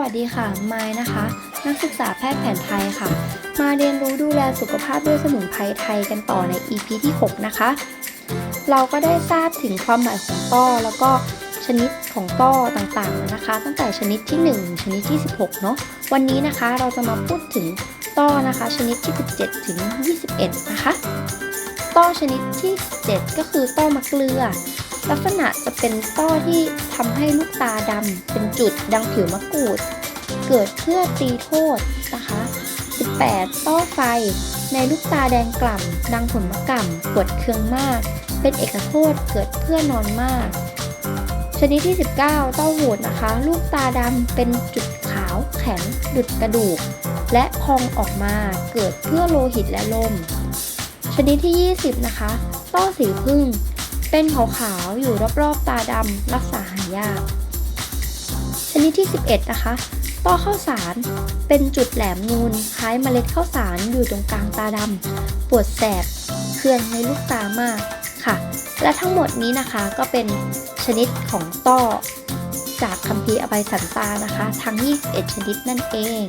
วัสดีค่ะ ไม้นะคะ นักศึกษาแพทย์แผนไทยค่ะ มาเรียนรู้ดูแลสุขภาพด้วยสมุนไพรไทยกันต่อใน EP ที่ 6 นะคะ เราก็ได้ทราบถึงความหมายของต้อแล้วก็ชนิดของต้อต่างๆนะคะ ตั้งแต่ชนิดที่ 1 ชนิดที่ 16 เนาะวันนี้นะคะเราจะมาพูดถึงต้อนะคะ ชนิดที่ 17 ถึง 21 นะคะ ต้อชนิดที่ 7 ก็คือต้อมะเกลือ ลักษณะจะเป็นต้อที่ทำให้ลูกตาดำเป็นจุดดังผิวมะกรูด เกิดเพื่อตีโทษนะคะ 18 ต้อไฟ ในลูกตาแดงกล่ำดังผลมะกล่ำปวดเคืองมาก เป็นเอกโทษเกิดเพื่อนอนมาก ชนิดที่ 19 ต้อหูดนะคะ ลูกตาดำเป็นจุดขาวแข็งดุดกระดูก และพองออกมาเกิดเพื่อโลหิตและลม ชนิดที่ 20 นะคะ ต้อสีพึ่ง เป็นขาวๆ อยู่รอบๆ ตาดำรักษาหายาก ชนิดที่ 11 นะคะต้อข้าวสารเป็นจุดแหลมนูนคล้ายเมล็ดข้าวสารอยู่ตรงกลางตาดำปวดแสบเคืองในลูกตามากค่ะ และทั้งหมดนี้นะคะก็เป็นชนิดของต้อจากคัมภีร์อภัยสันตานะคะ ทั้ง 21 ชนิดนั่นเอง